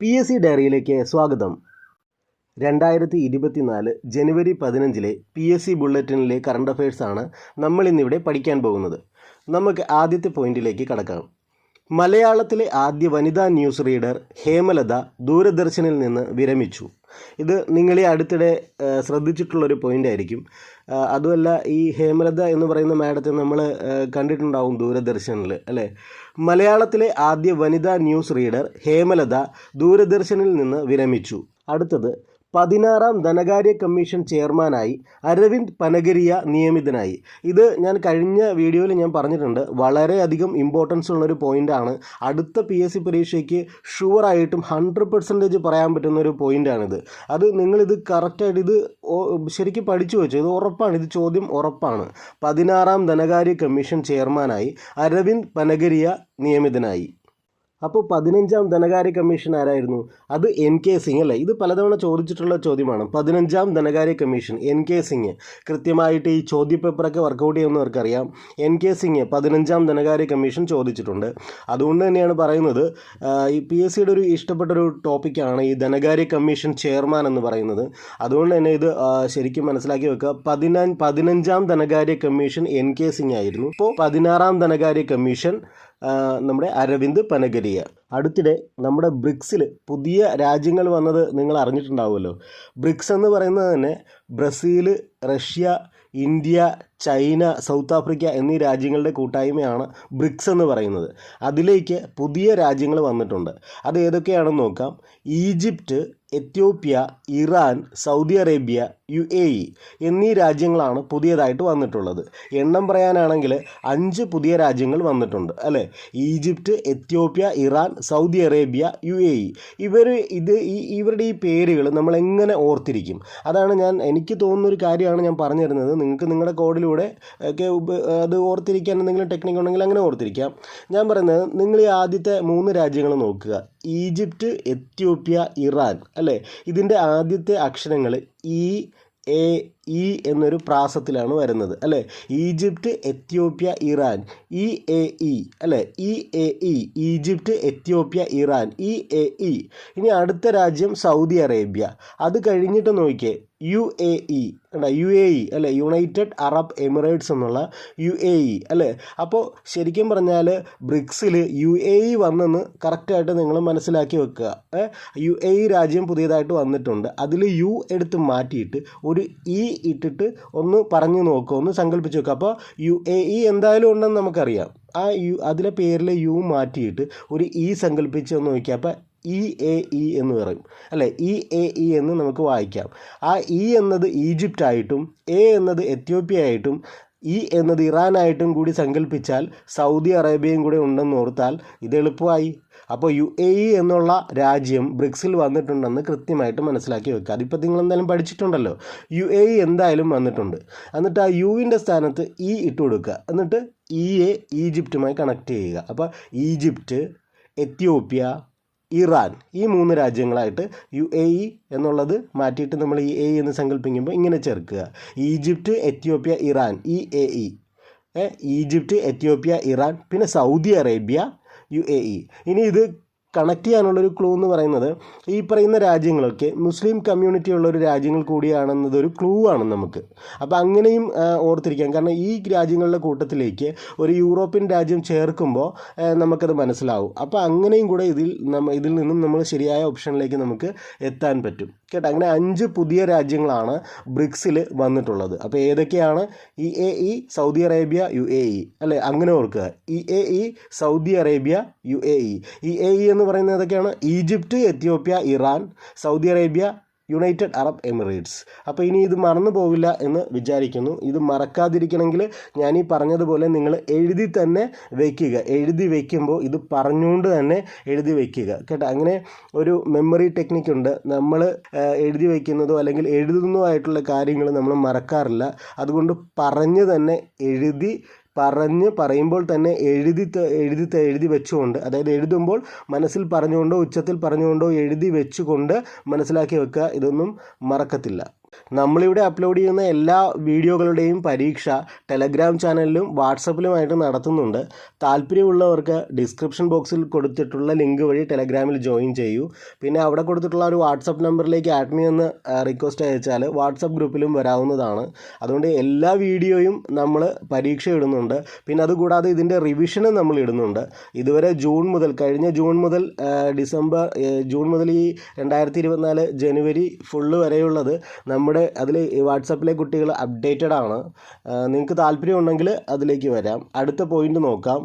P S C ഡയറിയിലേക്ക് സ്വാഗതം. രണ്ടായിരത്തി ഇരുപത്തിനാല് ജനുവരി പതിനഞ്ചിലെ പി എസ് സി ബുള്ളറ്റിനിലെ കറണ്ട് അഫയേഴ്സാണ് നമ്മൾ ഇന്നിവിടെ പഠിക്കാൻ പോകുന്നത്. നമുക്ക് ആദ്യത്തെ പോയിന്റിലേക്ക് കടക്കാം. മലയാളത്തിലെ ആദ്യ വനിതാ ന്യൂസ് റീഡർ ഹേമലത ദൂരദർശനിൽ നിന്ന് വിരമിച്ചു. ഇത് നിങ്ങളെ അടുത്തിടെ ശ്രദ്ധിച്ചിട്ടുള്ളൊരു പോയിന്റ് ആയിരിക്കും അതുമല്ല ഈ ഹേമലത എന്ന് പറയുന്ന മാഡത്തെ നമ്മൾ കണ്ടിട്ടുണ്ടാവും ദൂരദർശനിൽ അല്ലേ? മലയാളത്തിലെ ആദ്യ വനിതാ ന്യൂസ് റീഡർ ഹേമലത ദൂരദർശനിൽ നിന്ന് വിരമിച്ചു. അടുത്തത് പതിനാറാം ധനകാര്യ കമ്മീഷൻ ചെയർമാനായി അരവിന്ദ് പനഗരിയ നിയമിതനായി. ഇത് ഞാൻ കഴിഞ്ഞ വീഡിയോയിൽ ഞാൻ പറഞ്ഞിട്ടുണ്ട് വളരെയധികം ഇമ്പോർട്ടൻസ് ഉള്ളൊരു പോയിന്റാണ് അടുത്ത പി എസ് സി പരീക്ഷയ്ക്ക് ഷുവറായിട്ടും ഹൺഡ്രഡ് പെർസെന്റേജ് പറയാൻ പറ്റുന്ന ഒരു പോയിന്റാണിത് അത് നിങ്ങളിത് കറക്റ്റായിട്ട് ഇത് ശരിക്കും പഠിച്ചു വെച്ചു. ഇത് ഉറപ്പാണ്. ഇത് ചോദ്യം ഉറപ്പാണ്. പതിനാറാം ധനകാര്യ കമ്മീഷൻ ചെയർമാനായി അരവിന്ദ് പനഗരിയ നിയമിതനായി. അപ്പോൾ പതിനഞ്ചാം ധനകാര്യ കമ്മീഷൻ ആരായിരുന്നു? അത് എൻ കെ സിംഗ് അല്ലേ? ഇത് പലതവണ ചോദിച്ചിട്ടുള്ള ചോദ്യമാണ്. പതിനഞ്ചാം ധനകാര്യ കമ്മീഷൻ എൻ കെ സിംഗ്. കൃത്യമായിട്ട് ഈ ചോദ്യപേപ്പറൊക്കെ വർക്കൗട്ട് ചെയ്യുന്നവർക്കറിയാം എൻ കെ സിംഗ് പതിനഞ്ചാം ധനകാര്യ കമ്മീഷൻ ചോദിച്ചിട്ടുണ്ട്. അതുകൊണ്ട് തന്നെയാണ് പറയുന്നത് ഈ പി എസ് സിയുടെ ഒരു ഇഷ്ടപ്പെട്ടൊരു ടോപ്പിക്കാണ് ഈ ധനകാര്യ കമ്മീഷൻ ചെയർമാൻ എന്ന് പറയുന്നത്. അതുകൊണ്ട് തന്നെ ഇത് ശരിക്കും മനസ്സിലാക്കി വെക്കുക. പതിന പതിനഞ്ചാം ധനകാര്യ കമ്മീഷൻ എൻ കെ സിംഗ് ആയിരുന്നു. ഇപ്പോൾ പതിനാറാം ധനകാര്യ കമ്മീഷൻ നമ്മുടെ അരവിന്ദ് പനഗരിയ. അടുത്തിടെ നമ്മുടെ ബ്രിക്സിൽ പുതിയ രാജ്യങ്ങൾ വന്നത് നിങ്ങൾ അറിഞ്ഞിട്ടുണ്ടാവുമല്ലോ. ബ്രിക്സ് എന്ന് പറയുന്നത് തന്നെ Brazil Russia India China South Africa എന്നീ രാജ്യങ്ങളുടെ കൂട്ടായ്മയാണ് ബ്രിക്സ് എന്ന് പറയുന്നത്. അതിലേക്ക് പുതിയ രാജ്യങ്ങൾ വന്നിട്ടുണ്ട്. അത് ഏതൊക്കെയാണെന്ന് നോക്കാം. Egypt Ethiopia Iran Saudi Arabia U A E എന്നീ രാജ്യങ്ങളാണ് പുതിയതായിട്ട് വന്നിട്ടുള്ളത്. എണ്ണം പറയാനാണെങ്കിൽ അഞ്ച് പുതിയ രാജ്യങ്ങൾ വന്നിട്ടുണ്ട് അല്ലേ? Egypt Ethiopia Iran Saudi Arabia U A E. ഇവർ ഇത് ഈ ഇവരുടെ ഈ പേരുകൾ നമ്മൾ എങ്ങനെ ഓർത്തിരിക്കും? അതാണ് ഞാൻ എനിക്ക് തോന്നുന്ന ഒരു കാര്യമാണ് ഞാൻ പറഞ്ഞു തരുന്നത്. നിങ്ങൾക്ക് നിങ്ങളുടെ കോഡിലൂടെ ഒക്കെ അത് ഓർത്തിരിക്കാൻ എന്തെങ്കിലും ടെക്നിക്ക് ഉണ്ടെങ്കിൽ അങ്ങനെ ഓർത്തിരിക്കാം. ഞാൻ പറയുന്നത് നിങ്ങൾ ഈ ആദ്യത്തെ മൂന്ന് രാജ്യങ്ങൾ നോക്കുക. ഈജിപ്റ്റ് എത്യോപ്യ ഇറാൻ അല്ലേ? ഇതിന്റെ ആദ്യത്തെ അക്ഷരങ്ങൾ ഇ എ ഇ എന്നൊരു പ്രാസത്തിലാണ് വരുന്നത് അല്ലേ? Egypt Ethiopia Iran E A E അല്ലേ? E A E Egypt Ethiopia Iran E A E. ഇനി അടുത്ത രാജ്യം സൗദി അറേബ്യ. അത് കഴിഞ്ഞിട്ട് നോക്കിയേ യു എ ഇ കണ്ട യു എ ഇ അല്ലേ? യുണൈറ്റഡ് അറബ് എമിറേറ്റ്സ് എന്നുള്ള യു എ ഇ അല്ലേ? അപ്പോൾ ശരിക്കും പറഞ്ഞാൽ ബ്രിക്സിൽ യു എ ഇ വന്നെന്ന് കറക്റ്റായിട്ട് നിങ്ങൾ മനസ്സിലാക്കി വെക്കുക. യു എ ഇ രാജ്യം പുതിയതായിട്ട് വന്നിട്ടുണ്ട്. അതിൽ യു എടുത്ത് മാറ്റിയിട്ട് ഒരു ഇ ഇട്ടിട്ട് ഒന്ന് പറഞ്ഞു നോക്കുക ഒന്ന് സങ്കല്പിച്ച് നോക്കുക അപ്പോൾ യു എ ഇ എന്തായാലും ഉണ്ടെന്ന് നമുക്കറിയാം. ആ യു അതിലെ പേരിലെ യു മാറ്റിയിട്ട് ഒരു ഇ സങ്കല്പിച്ച് ഒന്ന് നോക്കിയാൽ അപ്പോൾ ഇ എ ഇ എന്ന് പറയും. അല്ലേ? ഇ എ ഇ എന്ന് നമുക്ക് വായിക്കാം. ആ ഇ എന്നത് ഈജിപ്റ്റ് ആയിട്ടും എ എന്നത് എത്യോപ്യ ആയിട്ടും ഇ എന്നത് ഇറാനായിട്ടും കൂടി സങ്കല്പിച്ചാൽ സൗദി അറേബ്യയും കൂടെ ഉണ്ടെന്ന് ഓർത്താൽ ഇത് എളുപ്പമായി. അപ്പോൾ യു എ ഇ എന്നുള്ള രാജ്യം ബ്രിക്സിൽ വന്നിട്ടുണ്ടെന്ന് കൃത്യമായിട്ട് മനസ്സിലാക്കി വെക്കുക. അതിപ്പോൾ നിങ്ങൾ എന്തായാലും പഠിച്ചിട്ടുണ്ടല്ലോ. യു എ ഇ എന്തായാലും വന്നിട്ടുണ്ട്. എന്നിട്ട് ആ യുവിന്റെ സ്ഥാനത്ത് ഇ ഇട്ട് കൊടുക്കുക. എന്നിട്ട് ഇ എ ഈജിപ്റ്റുമായി കണക്ട് ചെയ്യുക. അപ്പോൾ ഈജിപ്റ്റ് എത്യോപ്യ ഇറാൻ. ഈ മൂന്ന് രാജ്യങ്ങളായിട്ട് യു എ ഇ എന്നുള്ളത് മാറ്റിയിട്ട് നമ്മൾ ഈ എ എന്ന് സങ്കല്പിക്കുമ്പോൾ ഇങ്ങനെ ചേർക്കുക. Egypt Ethiopia Iran E A E. Egypt Ethiopia Iran പിന്നെ Saudi Arabia U A E. ഇനി ഇത് കണക്ട് ചെയ്യാനുള്ളൊരു ക്ലൂ എന്ന് പറയുന്നത് ഈ പറയുന്ന രാജ്യങ്ങളൊക്കെ മുസ്ലിം കമ്മ്യൂണിറ്റി ഉള്ള ഒരു രാജ്യങ്ങൾ കൂടിയാണെന്നതൊരു ക്ലൂ ആണ് നമുക്ക്. അപ്പോൾ അങ്ങനെയും ഓർത്തിരിക്കാം. കാരണം ഈ രാജ്യങ്ങളുടെ കൂട്ടത്തിലേക്ക് ഒരു യൂറോപ്യൻ രാജ്യം ചേർക്കുമ്പോൾ നമുക്കത് മനസ്സിലാവും. അപ്പോൾ അങ്ങനെയും കൂടെ ഇതിൽ നമ്മ ഇതിൽ നിന്നും നമ്മൾ ശരിയായ ഓപ്ഷനിലേക്ക് നമുക്ക് എത്താൻ പറ്റും. കേട്ടോ? അങ്ങനെ അഞ്ച് പുതിയ രാജ്യങ്ങളാണ് ബ്രിക്സിൽ വന്നിട്ടുള്ളത്. അപ്പോൾ ഏതൊക്കെയാണ്? E A E Saudi Arabia U A E. അല്ലേ? അങ്ങനെ ഓർക്കുക. E A E Saudi Arabia U A E. E A E എന്ന് പറയുന്നത് ഏതൊക്കെയാണ്? Egypt Ethiopia Iran Saudi Arabia United Arab Emirates. അപ്പോൾ ഇനി ഇത് മറന്നു പോവില്ല എന്ന് വിചാരിക്കുന്നു. ഇത് മറക്കാതിരിക്കണമെങ്കിൽ ഞാൻ ഈ പറഞ്ഞതുപോലെ നിങ്ങൾ എഴുതി തന്നെ വയ്ക്കുക. എഴുതി വയ്ക്കുമ്പോൾ ഇത് പറഞ്ഞുകൊണ്ട് തന്നെ എഴുതി വയ്ക്കുക. കേട്ടോ? അങ്ങനെ ഒരു മെമ്മറി ടെക്നിക്ക് ഉണ്ട്. നമ്മൾ എഴുതി വയ്ക്കുന്നതോ അല്ലെങ്കിൽ എഴുതുന്നതോ ആയിട്ടുള്ള കാര്യങ്ങൾ നമ്മൾ മറക്കാറില്ല. അതുകൊണ്ട് പറഞ്ഞ് തന്നെ എഴുതി പറഞ്ഞ് പറയുമ്പോൾ തന്നെ എഴുതി എഴുതി എഴുതി വെച്ചുകൊണ്ട് അതായത് എഴുതുമ്പോൾ മനസ്സിൽ പറഞ്ഞുകൊണ്ടോ ഉച്ചത്തിൽ പറഞ്ഞുകൊണ്ടോ എഴുതി വെച്ചുകൊണ്ട് മനസ്സിലാക്കി വെക്കുക ഇതൊന്നും മറക്കത്തില്ല. നമ്മളിവിടെ അപ്ലോഡ് ചെയ്യുന്ന എല്ലാ വീഡിയോകളുടെയും പരീക്ഷ ടെലഗ്രാം ചാനലിലും വാട്സപ്പിലുമായിട്ട് നടത്തുന്നുണ്ട്. താല്പര്യമുള്ളവർക്ക് ഡിസ്ക്രിപ്ഷൻ ബോക്സിൽ കൊടുത്തിട്ടുള്ള ലിങ്ക് വഴി ടെലഗ്രാമിൽ ജോയിൻ ചെയ്യൂ. പിന്നെ അവിടെ കൊടുത്തിട്ടുള്ള ഒരു വാട്സപ്പ് നമ്പറിലേക്ക് ആഡ് മീ എന്ന് റിക്വസ്റ്റ് അയച്ചാൽ വാട്സപ്പ് ഗ്രൂപ്പിലും വരാവുന്നതാണ്. അതുകൊണ്ട് എല്ലാ വീഡിയോയും നമ്മൾ പരീക്ഷ ഇടുന്നുണ്ട്. പിന്നെ അതുകൂടാതെ ഇതിന്റെ റിവിഷനും നമ്മൾ ഇടുന്നുണ്ട്. ഇതുവരെ ജൂൺ മുതൽ കഴിഞ്ഞ ജൂൺ മുതൽ ഡിസംബർ ജൂൺ മുതൽ ഈ രണ്ടായിരത്തി ഇരുപത്തിനാല് ജനുവരി ഫുള്ള് വരെയുള്ളത് നമ്മുടെ അതിൽ വാട്സപ്പിലെ കുട്ടികൾ അപ്ഡേറ്റഡ് ആണ്. നിങ്ങൾക്ക് താല്പര്യമുണ്ടെങ്കിൽ അതിലേക്ക് വരാം. അടുത്ത പോയിന്റ് നോക്കാം.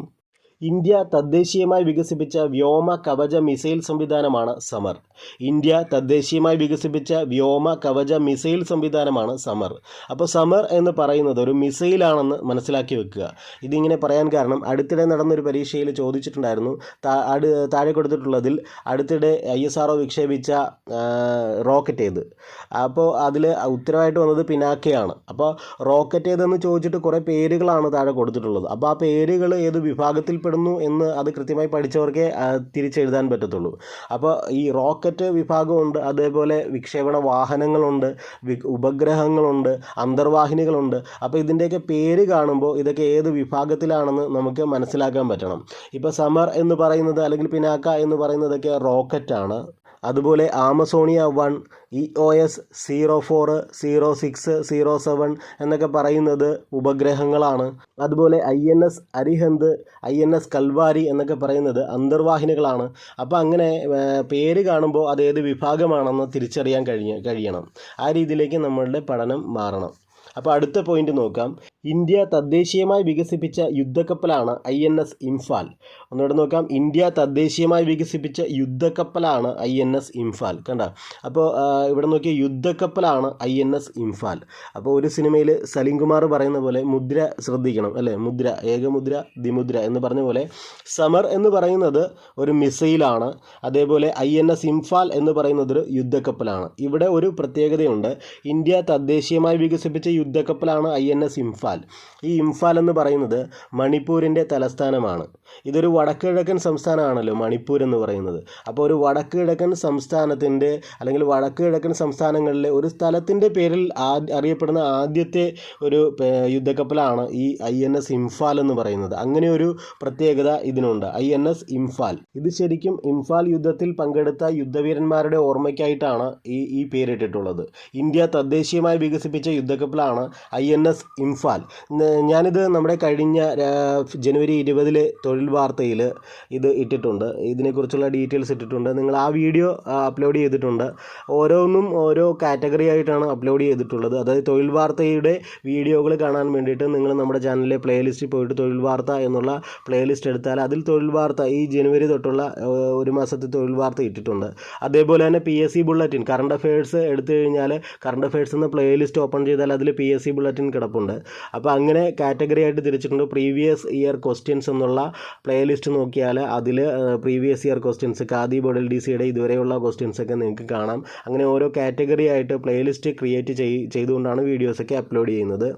ഇന്ത്യ തദ്ദേശീയമായി വികസിപ്പിച്ച വ്യോമ കവച മിസൈൽ സംവിധാനമാണ് സമർ. ഇന്ത്യ തദ്ദേശീയമായി വികസിപ്പിച്ച വ്യോമ കവച മിസൈൽ സംവിധാനമാണ് സമർ. അപ്പോൾ സമർ എന്ന് പറയുന്നത് ഒരു മിസൈലാണെന്ന് മനസ്സിലാക്കി വെക്കുക. ഇതിങ്ങനെ പറയാൻ കാരണം അടുത്തിടെ നടന്നൊരു പരീക്ഷയിൽ ചോദിച്ചിട്ടുണ്ടായിരുന്നു. താഴെ കൊടുത്തിട്ടുള്ളതിൽ അടുത്തിടെ ഐ എസ് ആർ വിക്ഷേപിച്ച റോക്കറ്റ് ഏത്? അപ്പോൾ അതിൽ ഉത്തരവായിട്ട് വന്നത് പിനാക്കയാണ്. അപ്പോൾ റോക്കറ്റ് ഏതെന്ന് ചോദിച്ചിട്ട് കുറേ പേരുകളാണ് താഴെ കൊടുത്തിട്ടുള്ളത്. അപ്പോൾ ആ പേരുകൾ ഏത് വിഭാഗത്തിൽപ്പെടുന്നു എന്ന് അത് കൃത്യമായി പഠിച്ചവർക്കേ തിരിച്ചെഴുതാൻ പറ്റത്തുള്ളൂ. അപ്പോൾ ഈ റോക്കറ്റ് വിഭാഗമുണ്ട് അതേപോലെ വിക്ഷേപണ വാഹനങ്ങളുണ്ട് ഉപഗ്രഹങ്ങളുണ്ട് അന്തർവാഹിനികളുണ്ട്. അപ്പോൾ ഇതിന്റെയൊക്കെ പേര് കാണുമ്പോൾ ഇതൊക്കെ ഏത് വിഭാഗത്തിലാണെന്ന് നമുക്ക് മനസ്സിലാക്കാൻ പറ്റണം. ഇപ്പോൾ സമർ എന്ന് പറയുന്നത് അല്ലെങ്കിൽ പിനാക്ക എന്ന് പറയുന്നതൊക്കെ റോക്കറ്റാണ്. അതുപോലെ Amazonia one E O S zero four zero six zero seven എന്നൊക്കെ പറയുന്നത് ഉപഗ്രഹങ്ങളാണ്. അതുപോലെ I N S Arihant I N S Kalvari എന്നൊക്കെ പറയുന്നത് അന്തർവാഹിനികളാണ്. അപ്പോൾ അങ്ങനെ പേര് കാണുമ്പോൾ അത് ഏത് വിഭാഗമാണെന്ന് തിരിച്ചറിയാൻ കഴിയ കഴിയണം. ആ രീതിയിലേക്ക് നമ്മളുടെ പഠനം മാറണം. അപ്പോൾ അടുത്ത പോയിന്റ് നോക്കാം. ഇന്ത്യ തദ്ദേശീയമായി വികസിപ്പിച്ച യുദ്ധക്കപ്പലാണ് ഐ എൻ എസ് ഇംഫാൽ. ഒന്നുകൂടെ നോക്കാം. ഇന്ത്യ തദ്ദേശീയമായി വികസിപ്പിച്ച യുദ്ധക്കപ്പലാണ് ഐ എൻ എസ് ഇംഫാൽ. കണ്ട? അപ്പോൾ ഇവിടെ നോക്കിയ യുദ്ധക്കപ്പലാണ് ഐ എൻ എസ് ഇംഫാൽ. അപ്പോൾ ഒരു സിനിമയിൽ സലീം കുമാർ പറയുന്ന പോലെ മുദ്ര ശ്രദ്ധിക്കണം അല്ലേ? മുദ്ര ഏകമുദ്ര ദിമുദ്ര എന്ന് പറഞ്ഞ പോലെ സമർ എന്ന് പറയുന്നത് ഒരു മിസൈലാണ്. അതേപോലെ ഐ എൻ എസ് ഇംഫാൽ എന്ന് പറയുന്നത് ഒരു യുദ്ധക്കപ്പലാണ്. ഇവിടെ ഒരു പ്രത്യേകതയുണ്ട്. ഇന്ത്യ തദ്ദേശീയമായി വികസിപ്പിച്ച യുദ്ധക്കപ്പലാണ് ഐ എൻ എസ് ഇംഫാൽ. ഈ ഇംഫാൽ എന്ന് പറയുന്നത് മണിപ്പൂരിന്റെ തലസ്ഥാനമാണ്. ഇതൊരു വടക്കുകിഴക്കൻ സംസ്ഥാനമാണല്ലോ മണിപ്പൂർ എന്ന് പറയുന്നത്. അപ്പോൾ ഒരു വടക്കുകിഴക്കൻ സംസ്ഥാനത്തിന്റെ അല്ലെങ്കിൽ വടക്കുകിഴക്കൻ സംസ്ഥാനങ്ങളിലെ ഒരു സ്ഥലത്തിന്റെ പേരിൽ അറിയപ്പെടുന്ന ആദ്യത്തെ ഒരു യുദ്ധക്കപ്പലാണ് ഈ ഐ എൻ എസ് ഇംഫാൽ എന്ന് പറയുന്നത്. അങ്ങനെ ഒരു പ്രത്യേകത ഇതിനുണ്ട്. I N S Imphal. ഇത് ശരിക്കും ഇംഫാൽ യുദ്ധത്തിൽ പങ്കെടുത്ത യുദ്ധവീരന്മാരുടെ ഓർമ്മയ്ക്കായിട്ടാണ് ഈ ഈ പേരിട്ടിട്ടുള്ളത്. ഇന്ത്യ തദ്ദേശീയമായി വികസിപ്പിച്ച യുദ്ധക്കപ്പലാണ് ഐ എൻ എസ് ഇംഫാൽ. ഞാനിത് നമ്മുടെ കഴിഞ്ഞ ജനുവരി ഇരുപതിലെ തൊഴിൽ വാർത്തയിൽ ഇത് ഇട്ടിട്ടുണ്ട്. ഇതിനെക്കുറിച്ചുള്ള ഡീറ്റെയിൽസ് ഇട്ടിട്ടുണ്ട്. നിങ്ങൾ ആ വീഡിയോ അപ്ലോഡ് ചെയ്തിട്ടുണ്ട്. ഓരോന്നും ഓരോ കാറ്റഗറി ആയിട്ടാണ് അപ്ലോഡ് ചെയ്തിട്ടുള്ളത്. അതായത് തൊഴിൽ വാർത്തയുടെ വീഡിയോകൾ കാണാൻ വേണ്ടിയിട്ട് നിങ്ങൾ നമ്മുടെ ചാനലിലെ പ്ലേലിസ്റ്റിൽ പോയിട്ട് തൊഴിൽ വാർത്ത എന്നുള്ള പ്ലേലിസ്റ്റ് എടുത്താൽ അതിൽ തൊഴിൽ വാർത്ത ഈ ജനുവരി തൊട്ടുള്ള ഒരു മാസത്തെ തൊഴിൽ വാർത്ത ഇട്ടിട്ടുണ്ട്. അതേപോലെ തന്നെ P S C bulletin current affairs എടുത്തു കഴിഞ്ഞാൽ കറണ്ട് അഫയേഴ്സ് എന്ന പ്ലേലിസ്റ്റ് ഓപ്പൺ ചെയ്താൽ അതിൽ പി എസ് സി ബുള്ളറ്റിൻ കിടപ്പുണ്ട്. അപ്പോൾ അങ്ങനെ കാറ്റഗറി ആയിട്ട് തിരിച്ചിട്ടുണ്ട്. പ്രീവിയസ് ഇയർ ക്വസ്റ്റ്യൻസ് എന്നുള്ള പ്ലേലിസ്റ്റ് നോക്കിയാൽ അതിൽ പ്രീവിയസ് ഇയർ ക്വസ്റ്റ്യൻസ് ഖാദി ബോഡൽ ഡി സിയുടെ ഇതുവരെയുള്ള ക്വസ്റ്റ്യൻസ് ഒക്കെ നിങ്ങൾക്ക് കാണാം. അങ്ങനെ ഓരോ കാറ്റഗറി ആയിട്ട് പ്ലേലിസ്റ്റ് ക്രിയേറ്റ് ചെയ് ചെയ്തുകൊണ്ടാണ് വീഡിയോസൊക്കെ അപ്ലോഡ് ചെയ്യുന്നത്.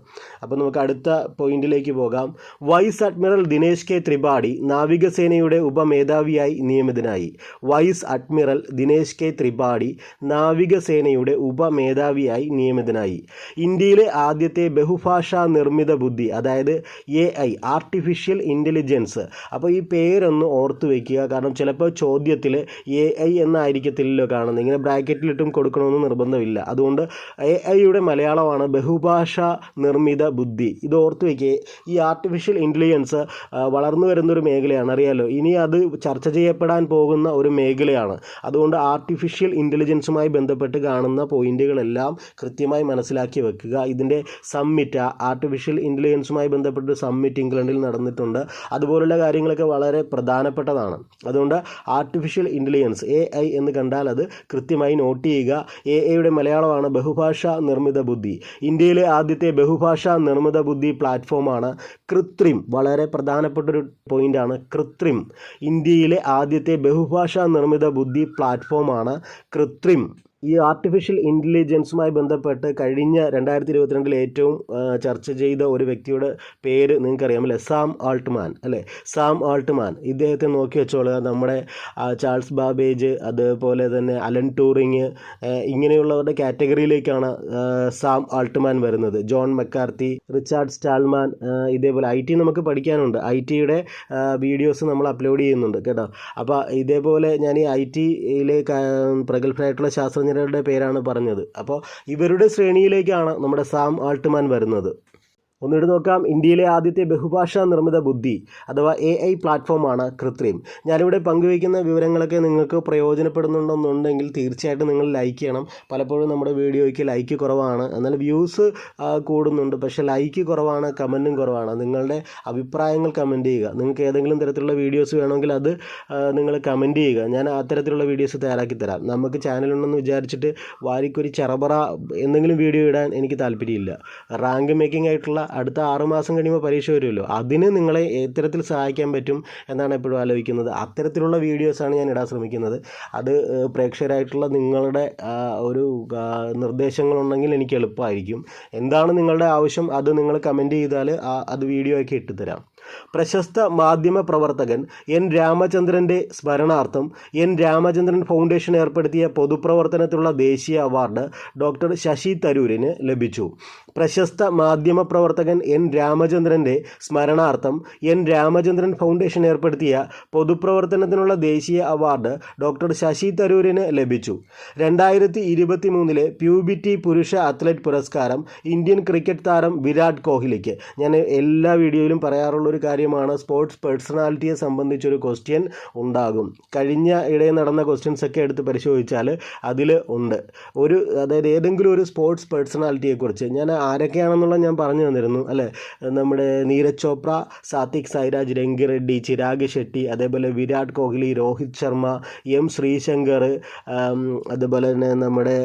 അപ്പോൾ നമുക്ക് അടുത്ത പോയിന്റിലേക്ക് പോകാം. Vice admiral Dinesh K Tripathi നാവികസേനയുടെ ഉപമേധാവിയായി നിയമിതനായി. Vice admiral Dinesh K Tripathi നാവികസേനയുടെ ഉപമേധാവിയായി നിയമിതനായി. ഇന്ത്യയിലെ ആദ്യത്തെ ബഹുഭാഷാ നിർമ്മിത ബുദ്ധി അതായത് എ ഐ ആർട്ടിഫിഷ്യൽ ഇന്റലിജൻസ് അപ്പോൾ ഈ പേരൊന്ന് ഓർത്ത് വയ്ക്കുക കാരണം ചിലപ്പോൾ ചോദ്യത്തിൽ എ ഐ എന്നായിരിക്കത്തില്ലല്ലോ കാണുന്നത്. ഇങ്ങനെ ബ്രാക്കറ്റിലിട്ടും കൊടുക്കണമെന്ന് നിർബന്ധമില്ല. അതുകൊണ്ട് എ ഐയുടെ മലയാളമാണ് ബഹുഭാഷ നിർമ്മിത ബുദ്ധി. ഇത് ഓർത്ത് വയ്ക്കുക ഈ ആർട്ടിഫിഷ്യൽ ഇന്റലിജൻസ് വളർന്നു വരുന്നൊരു മേഖലയാണ്. അറിയാലോ? ഇനി അത് ചർച്ച ചെയ്യപ്പെടാൻ പോകുന്ന ഒരു മേഖലയാണ്. അതുകൊണ്ട് ആർട്ടിഫിഷ്യൽ ഇന്റലിജൻസുമായി ബന്ധപ്പെട്ട് കാണുന്ന പോയിന്റുകളെല്ലാം കൃത്യമായി മനസ്സിലാക്കി വെക്കുക. ഇതിന്റെ സമ്മിറ്റ് ആർട്ടിഫിഷ്യൽ ഇന്റലിജൻസുമായി ബന്ധപ്പെട്ട് സമ്മിറ്റ് ഇംഗ്ലണ്ടിൽ നടന്നിട്ടുണ്ട്. അതുപോലുള്ള കാര്യങ്ങളൊക്കെ വളരെ പ്രധാനപ്പെട്ടതാണ്. അതുകൊണ്ട് ആർട്ടിഫിഷ്യൽ ഇന്റലിജൻസ് എ ഐ എന്ന് കണ്ടാൽ അത് കൃത്യമായി നോട്ട് ചെയ്യുക. എ ഐയുടെ മലയാളമാണ് ബഹുഭാഷ നിർമ്മിത ബുദ്ധി. ഇന്ത്യയിലെ ആദ്യത്തെ ബഹുഭാഷ നിർമ്മിത ബുദ്ധി പ്ലാറ്റ്ഫോമാണ് കൃത്രിം. വളരെ പ്രധാനപ്പെട്ടൊരു പോയിന്റാണ് കൃത്രിം. ഇന്ത്യയിലെ ആദ്യത്തെ ബഹുഭാഷ നിർമ്മിത ബുദ്ധി പ്ലാറ്റ്ഫോമാണ് കൃത്രിം. ഈ ആർട്ടിഫിഷ്യൽ ഇന്റലിജൻസുമായി ബന്ധപ്പെട്ട് കഴിഞ്ഞ രണ്ടായിരത്തി ഇരുപത്തിരണ്ടിൽ ഏറ്റവും ചർച്ച ചെയ്ത ഒരു വ്യക്തിയുടെ പേര് നിങ്ങൾക്കറിയാം അല്ലേ സാം ആൾട്ട്മാൻ അല്ലേ? Sam Altman. ഇദ്ദേഹത്തെ നോക്കി വെച്ചോളുക. നമ്മുടെ ചാൾസ് ബാബേജ് അതുപോലെ തന്നെ അലൻ ടൂറിങ് ഇങ്ങനെയുള്ളവരുടെ കാറ്റഗറിയിലേക്കാണ് സാം ആൾട്ട്മാൻ വരുന്നത്. ജോൺ മെക്കാർത്തി റിച്ചാർഡ് സ്റ്റാൾമാൻ ഇതേപോലെ ഐ ടി നമുക്ക് പഠിക്കാനുണ്ട്. ഐ ടിയുടെ വീഡിയോസ് നമ്മൾ അപ്ലോഡ് ചെയ്യുന്നുണ്ട് കേട്ടോ. അപ്പോൾ ഇതേപോലെ ഞാൻ ഈ ഐ ടിയിലെ പ്രഗത്ഭരായിട്ടുള്ള ശാസ്ത്രജ്ഞരുടെ പേരാണ് പറഞ്ഞത്. അപ്പോൾ ഇവരുടെ ശ്രേണിയിലേക്കാണ് നമ്മുടെ സാം ആൾട്ട്മാൻ വരുന്നത്. ഒന്നിട്ട് നോക്കാം. ഇന്ത്യയിലെ ആദ്യത്തെ ബഹുഭാഷാ നിർമ്മിത ബുദ്ധി അഥവാ എ ഐ പ്ലാറ്റ്ഫോമാണ് കൃത്രിം. ഞാനിവിടെ പങ്കുവയ്ക്കുന്ന വിവരങ്ങളൊക്കെ നിങ്ങൾക്ക് പ്രയോജനപ്പെടുന്നുണ്ടെന്നുണ്ടെങ്കിൽ തീർച്ചയായിട്ടും നിങ്ങൾ ലൈക്ക് ചെയ്യണം. പലപ്പോഴും നമ്മുടെ വീഡിയോയ്ക്ക് ലൈക്ക് കുറവാണ്. എന്നാൽ വ്യൂസ് കൂടുന്നുണ്ട്. പക്ഷേ ലൈക്ക് കുറവാണ് കമന്റും കുറവാണ്. നിങ്ങളുടെ അഭിപ്രായങ്ങൾ കമന്റ് ചെയ്യുക. നിങ്ങൾക്ക് ഏതെങ്കിലും തരത്തിലുള്ള വീഡിയോസ് വേണമെങ്കിൽ അത് നിങ്ങൾ കമന്റ് ചെയ്യുക. ഞാൻ അത്തരത്തിലുള്ള വീഡിയോസ് തയ്യാറാക്കി തരാം. നമുക്ക് ചാനലുണ്ടെന്ന് വിചാരിച്ചിട്ട് വാരിക്കൊരു ചെറബറ എന്തെങ്കിലും വീഡിയോ ഇടാൻ എനിക്ക് താല്പര്യമില്ല. റാങ്ക് മേക്കിംഗ് ആയിട്ടുള്ള അടുത്ത ആറ് മാസം കഴിയുമ്പോൾ പരീക്ഷ വരുമല്ലോ. അതിന് നിങ്ങളെ എത്തരത്തിൽ സഹായിക്കാൻ പറ്റും എന്നാണ് എപ്പോഴും ആലോചിക്കുന്നത്. അത്തരത്തിലുള്ള വീഡിയോസാണ് ഞാൻ ഇടാൻ ശ്രമിക്കുന്നത്. അത് പ്രേക്ഷകരായിട്ടുള്ള നിങ്ങളുടെ ഒരു നിർദ്ദേശങ്ങളുണ്ടെങ്കിൽ എനിക്ക് എളുപ്പമായിരിക്കും. എന്താണ് നിങ്ങളുടെ ആവശ്യം? അത് നിങ്ങൾ കമന്റ് ചെയ്താൽ അത് വീഡിയോ ആക്കി ഇട്ടുതരാം. പ്രശസ്ത മാധ്യമ പ്രവർത്തകൻ എൻ രാമചന്ദ്രന്റെ സ്മരണാർത്ഥം എൻ രാമചന്ദ്രൻ ഫൗണ്ടേഷൻ ഏർപ്പെടുത്തിയ പൊതുപ്രവർത്തനത്തിലുള്ള ദേശീയ അവാർഡ് ഡോക്ടർ ശശി തരൂരിന് ലഭിച്ചു. പ്രശസ്ത മാധ്യമ പ്രവർത്തകൻ എൻ രാമചന്ദ്രന്റെ സ്മരണാർത്ഥം എൻ രാമചന്ദ്രൻ ഫൗണ്ടേഷൻ ഏർപ്പെടുത്തിയ പൊതുപ്രവർത്തനത്തിനുള്ള ദേശീയ അവാർഡ് ഡോക്ടർ ശശി തരൂരിന് ലഭിച്ചു. രണ്ടായിരത്തി ഇരുപത്തി മൂന്നിലെ പ്യൂബിറ്റി പുരുഷ അത്ലറ്റ് പുരസ്കാരം ഇന്ത്യൻ ക്രിക്കറ്റ് താരം വിരാട് കോഹ്ലിക്ക്. ഞാൻ എല്ലാ വീഡിയോയിലും പറയാറുള്ള ഒരു കാര്യമാണ് സ്പോർട്സ് പേഴ്സണാലിറ്റിയെ സംബന്ധിച്ചൊരു ക്വസ്റ്റ്യൻ ഉണ്ടാകും. കഴിഞ്ഞ ഇടയിൽ നടന്ന ക്വസ്റ്റ്യൻസ് ഒക്കെ എടുത്ത് പരിശോധിച്ചാൽ അതിൽ ഉണ്ട്. ഒരു അതായത് ഏതെങ്കിലും ഒരു സ്പോർട്സ് പേഴ്സണാലിറ്റിയെക്കുറിച്ച് ഞാൻ ആരൊക്കെയാണെന്നുള്ള ഞാൻ പറഞ്ഞു തന്നിരുന്നു അല്ലേ? നമ്മുടെ നീരജ് ചോപ്ര സാത്വിക് സായിരാജ് രംഗി റെഡ്ഡി ചിരാഗ് ഷെട്ടി അതേപോലെ വിരാട് കോഹ്ലി രോഹിത് ശർമ്മ എം ശ്രീശങ്കർ അതുപോലെ തന്നെ നമ്മുടെ